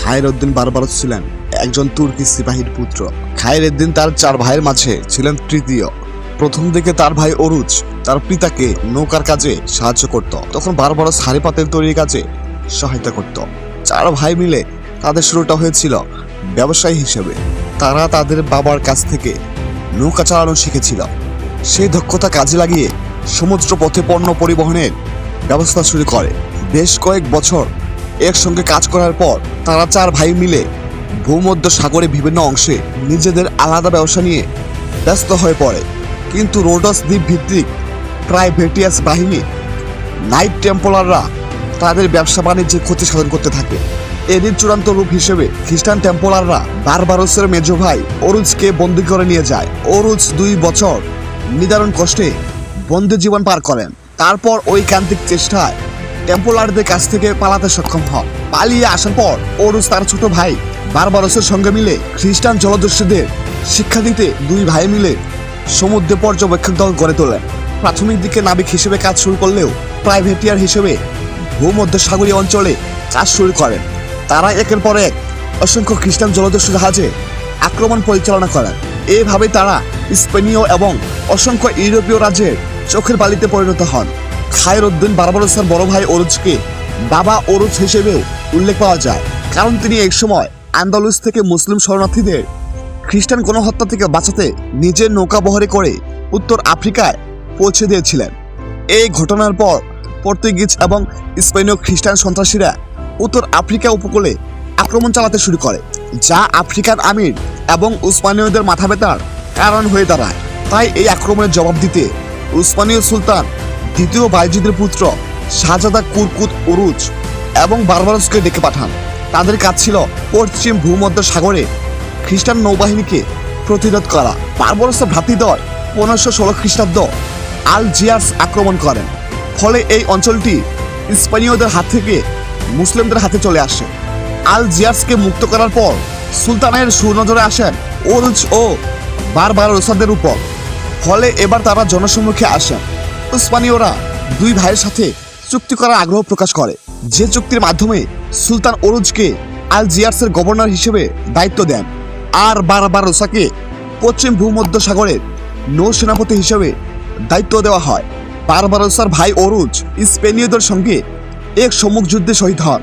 খায়েরউদ্দিন বারবারস ছিলেন একজন তুর্কি সিপাহীর পুত্র। খায়েরউদ্দিন তার চার ভাইয়ের মাঝে ছিলেন তৃতীয়। প্রথম দিকে তার ভাই অরুজ তার পিতাকে নৌকার কাজে সাহায্য করত। তখন বারবারস হাড়ি পাতের তৈরির কাজে সহায়তা করত। চার ভাই মিলে তাদের শুরুটা হয়েছিল ব্যবসায়ী হিসেবে। তারা তাদের বাবার কাছ থেকে নৌকা চালানো শিখেছিল। সেই দক্ষতা কাজে লাগিয়ে সমুদ্র পথে পণ্য পরিবহনের ব্যবস্থা শুরু করে। বেশ কয়েক বছর একসঙ্গে কাজ করার পর তারা চার ভাই মিলে ভূমধ্য সাগরে বিভিন্ন অংশে নিজেদের আলাদা ব্যবসা নিয়ে ব্যস্ত হয়ে পড়ে। কিন্তু রোডস দ্বীপ ভিত্তিক প্রাইভেটিয়াস বাহিনী নাইট টেম্পলাররা তাদের ব্যবসা বাণিজ্যে ক্ষতি সাধন করতে থাকে। এরই চূড়ান্ত রূপ হিসেবে খ্রিস্টান টেম্পলাররা বারবারসের মেজ ভাই অরুজকে বন্দি করে নিয়ে যায়। অরুজ দুই বছর নিদারুণ কষ্টে বন্দি জীবন পার করেন। তারপর ওই কান্তিক চেষ্টায় টেম্পলারদের কাছ থেকে পালাতে সক্ষম হন। পালিয়ে আসার পর অরুজ তার ছোট ভাই বারবারসের সঙ্গে মিলে খ্রিস্টান জলদস্যুদের শিক্ষা দিতে দুই ভাই মিলে সমুদ্রে পর্যবেক্ষক দল গড়ে তোলেন। প্রাথমিক দিকে নাবিক হিসেবে কাজ শুরু করলেও প্রাইভেটিয়ার হিসেবে ভূমধ্য সাগরীয় অঞ্চলে কাজ শুরু করেন। তারা একের পর এক অসংখ্য খ্রিস্টান জলদস্যু জাহাজে আক্রমণ পরিচালনা করেন। এইভাবে তারা স্পেনীয় এবং অসংখ্য ইউরোপীয় রাজ্যের চোখের বালিতে পরিণত হন। খায়ের উদ্দিন বারবারসার বড় ভাই অরুজকে বাবা অরুজ হিসেবেও উল্লেখ পাওয়া যায়। কারণ তিনি এক সময় আন্দালুস থেকে মুসলিম শরণার্থীদের খ্রিস্টান গণহত্যা থেকে বাঁচাতে নিজের নৌকা বহরে করে উত্তর আফ্রিকায় পৌঁছে দিয়েছিলেন। এই ঘটনার পর পর্তুগিজ এবং স্পেনীয় খ্রিস্টান সন্ত্রাসীরা উত্তর আফ্রিকা উপকূলে আক্রমণ চালাতে শুরু করে, যা আফ্রিকান আমির এবং উসমানীয়দের মাথা ব্যথার কারণ হয়ে দাঁড়ায়। তাই এই আক্রমণের জবাব দিতে উসমানীয় সুলতান দ্বিতীয় বাইজিদের পুত্র শাহজাদা কুরকুত উরুজ এবং বারবারসকে ডেকে পাঠান। তাদের কাজ ছিল পশ্চিম ভূমধ্য সাগরে খ্রিস্টান নৌবাহিনীকে প্রতিরোধ করা। বারবারসের ভ্রাতৃদ্বয় পনেরোশো ষোলো খ্রিস্টাব্দ আল জিয়ার্স আক্রমণ করেন। ফলে এই অঞ্চলটি স্পেনীয়দের হাত থেকে মুসলিমদের হাতে চলে আসে। আল জিয়ার্সকে মুক্ত করার পর সুলতানের সুনজরে আসেন ওরুজ ও বারবার রোসাদের উপর। ফলে এবার তারা জনসম্মুখে আসেন। উসমানীয়রা দুই ভাইয়ের সাথে চুক্তি করার আগ্রহ প্রকাশ করে। যে চুক্তির মাধ্যমে সুলতান ওরুজকে আল জিয়ার্সের গভর্নর হিসেবে দায়িত্ব দেন আর বারবার রোসাকে পশ্চিম ভূমধ্য সাগরের নৌসেনাপতি হিসেবে দায়িত্ব দেওয়া হয়। বারবারোসার ভাই অরুজ স্পেনীয়দের সঙ্গে এক সম্মুখ যুদ্ধে শহীদ হন।